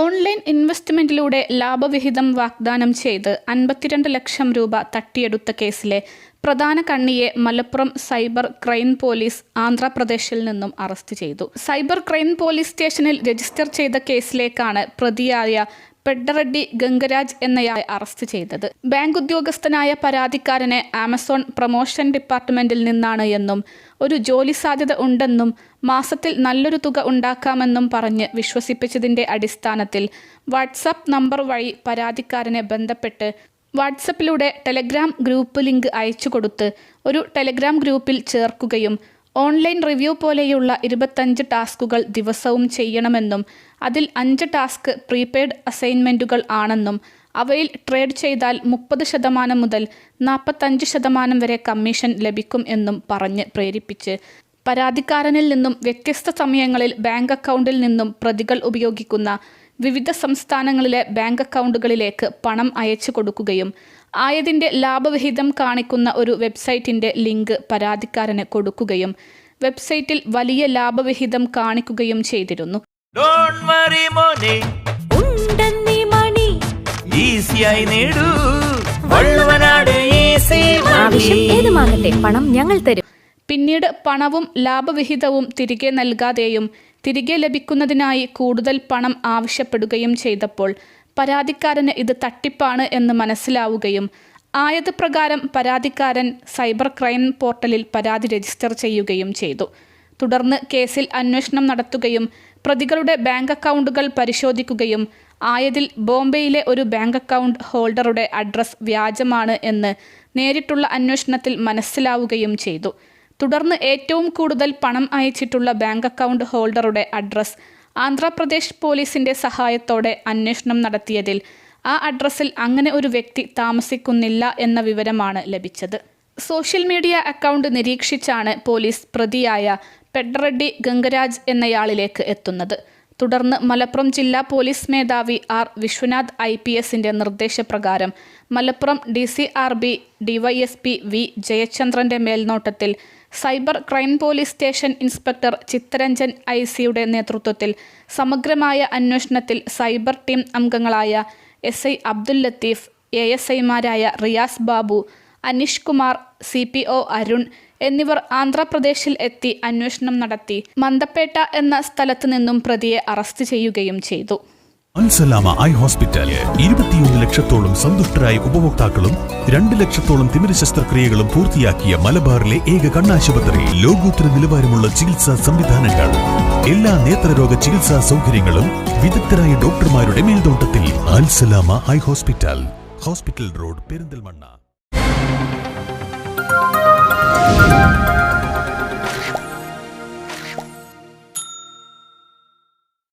Online ഇൻവെസ്റ്റ്മെന്റിലൂടെ ലാഭവിഹിതം വാഗ്ദാനം ചെയ്ത് അൻപത്തിരണ്ട് ലക്ഷം രൂപ തട്ടിയെടുത്ത കേസിലെ പ്രധാന കണ്ണിയെ മലപ്പുറം സൈബർ ക്രൈം പോലീസ് ആന്ധ്രാപ്രദേശിൽ നിന്നും അറസ്റ്റ് ചെയ്തു. സൈബർ ക്രൈം പോലീസ് സ്റ്റേഷനിൽ രജിസ്റ്റർ ചെയ്ത കേസിലേക്കാണ് പ്രതിയായ പെഡറഡി ഗംഗരാജ് എന്നയാളെ അറസ്റ്റ് ചെയ്തത്. ബാങ്ക് ഉദ്യോഗസ്ഥനായ പരാതിക്കാരനെ ആമസോൺ പ്രൊമോഷൻ ഡിപ്പാർട്ട്മെന്റിൽ നിന്നാണ് എന്നും ഒരു ജോലി സാധ്യത ഉണ്ടെന്നും മാസത്തിൽ നല്ലൊരു തുക ഉണ്ടാക്കാമെന്നും പറഞ്ഞ് വിശ്വസിപ്പിച്ചതിന്റെ അടിസ്ഥാനത്തിൽ വാട്സാപ്പ് നമ്പർ വഴി പരാതിക്കാരനെ ബന്ധപ്പെട്ട് വാട്സപ്പിലൂടെ ടെലഗ്രാം ഗ്രൂപ്പ് ലിങ്ക് അയച്ചു കൊടുത്ത് ഒരു ടെലഗ്രാം ഗ്രൂപ്പിൽ ചേർക്കുകയും ഓൺലൈൻ റിവ്യൂ പോലെയുള്ള ഇരുപത്തഞ്ച് ടാസ്കുകൾ ദിവസവും ചെയ്യണമെന്നും അതിൽ അഞ്ച് ടാസ്ക് പ്രീപെയ്ഡ് അസൈൻമെന്റുകൾ ആണെന്നും അവയിൽ ട്രേഡ് ചെയ്താൽ മുപ്പത് ശതമാനം മുതൽ നാൽപ്പത്തഞ്ച് ശതമാനം വരെ കമ്മീഷൻ ലഭിക്കും എന്നും പറഞ്ഞ് പ്രേരിപ്പിച്ച്. പരാതിക്കാരനിൽ നിന്നും വ്യത്യസ്ത സമയങ്ങളിൽ ബാങ്ക് അക്കൗണ്ടിൽ നിന്നും പ്രതികൾ ഉപയോഗിക്കുന്ന വിവിധ സംസ്ഥാനങ്ങളിലെ ബാങ്ക് അക്കൗണ്ടുകളിലേക്ക് പണം അയച്ചു കൊടുക്കുകയും ആയതിന്റെ ലാഭവിഹിതം കാണിക്കുന്ന ഒരു വെബ്സൈറ്റിന്റെ ലിങ്ക് പരാതിക്കാരന് കൊടുക്കുകയും വെബ്സൈറ്റിൽ വലിയ ലാഭവിഹിതം കാണിക്കുകയും ചെയ്തിരുന്നു. ഡോണ്ട് വറി മോനെ. ഉണ്ടെന്നീ മണി. ഈസിയായി നേടൂ. വള്ളുവനാട് ഈസി ആവശ്യം ഏതുമാകട്ടെ പണം ഞങ്ങൾ തരും. പിന്നീട് പണവും ലാഭവിഹിതവും തിരികെ നൽകാതെയും തിരികെ ലഭിക്കുന്നതിനായി കൂടുതൽ പണം ആവശ്യപ്പെടുകയും ചെയ്തപ്പോൾ പരാതിക്കാരന് ഇത് തട്ടിപ്പാണ് എന്ന് മനസ്സിലാവുകയും ആയത് പ്രകാരം പരാതിക്കാരൻ സൈബർ ക്രൈം പോർട്ടലിൽ പരാതി രജിസ്റ്റർ ചെയ്യുകയും ചെയ്തു. തുടർന്ന് കേസിൽ അന്വേഷണം നടത്തുകയും പ്രതികളുടെ ബാങ്ക് അക്കൗണ്ടുകൾ പരിശോധിക്കുകയും ആയതിൽ ബോംബെയിലെ ഒരു ബാങ്ക് അക്കൗണ്ട് ഹോൾഡറുടെ അഡ്രസ് വ്യാജമാണ് എന്ന് നേരിട്ടുള്ള അന്വേഷണത്തിൽ മനസ്സിലാവുകയും ചെയ്തു. തുടർന്ന് ഏറ്റവും കൂടുതൽ പണം അയച്ചിട്ടുള്ള ബാങ്ക് അക്കൗണ്ട് ഹോൾഡറുടെ അഡ്രസ് ആന്ധ്രാപ്രദേശ് പോലീസിന്റെ സഹായത്തോടെ അന്വേഷണം നടത്തിയതിൽ ആ അഡ്രസ്സിൽ അങ്ങനെ ഒരു വ്യക്തി താമസിക്കുന്നില്ല എന്ന വിവരമാണ് ലഭിച്ചത്. സോഷ്യൽ മീഡിയ അക്കൗണ്ട് നിരീക്ഷിച്ചാണ് പോലീസ് പ്രതിയായ പെഡ്റെഡ്ഡി ഗംഗരാജ് എന്നയാളിലേക്ക് എത്തുന്നത്. തുടർന്ന് മലപ്പുറം ജില്ലാ പോലീസ് മേധാവി ആർ വിശ്വനാഥ് ഐ പി എസിന്റെ നിർദ്ദേശപ്രകാരം Malappuram D C R B DYSP V ജയചന്ദ്രന്റെ മേൽനോട്ടത്തിൽ cyber crime police station inspector Chittaranjan I സിയുടെ നേതൃത്വത്തിൽ സമഗ്രമായ അന്വേഷണത്തിൽ സൈബർ ടീം അംഗങ്ങളായ S I Abdul Latheef A S ഐമാരായ Riyas Babu Aneesh Kumar C P O Arun എന്നിവർ ആന്ധ്രാപ്രദേശിൽ എത്തി അന്വേഷണം നടത്തി. മന്തപ്പേട്ട എന്ന സ്ഥലത്ത് നിന്നും പ്രതിയെ അറസ്റ്റ് ചെയ്യുകയും ചെയ്തു. അൽസലാമ ഐ ഹോസ്പിറ്റൽ ഇരുപത്തിയൊന്ന് ലക്ഷത്തോളം സന്തുഷ്ടരായ ഉപഭോക്താക്കളും രണ്ട് ലക്ഷത്തോളം തിമിര ശസ്ത്രക്രിയകളും പൂർത്തിയാക്കിയ മലബാറിലെ ഏക കണ്ണാശുപത്രി. ലോകോത്തര നിലവാരമുള്ള ചികിത്സാ സംവിധാനങ്ങൾ. എല്ലാ നേത്രരോഗ ചികിത്സാ സൗകര്യങ്ങളും വിദഗ്ധരായ ഡോക്ടർമാരുടെ മേൽനോട്ടത്തിൽ. Alsalama eye hospital. Hospital road Perinthalmanna. Thank you.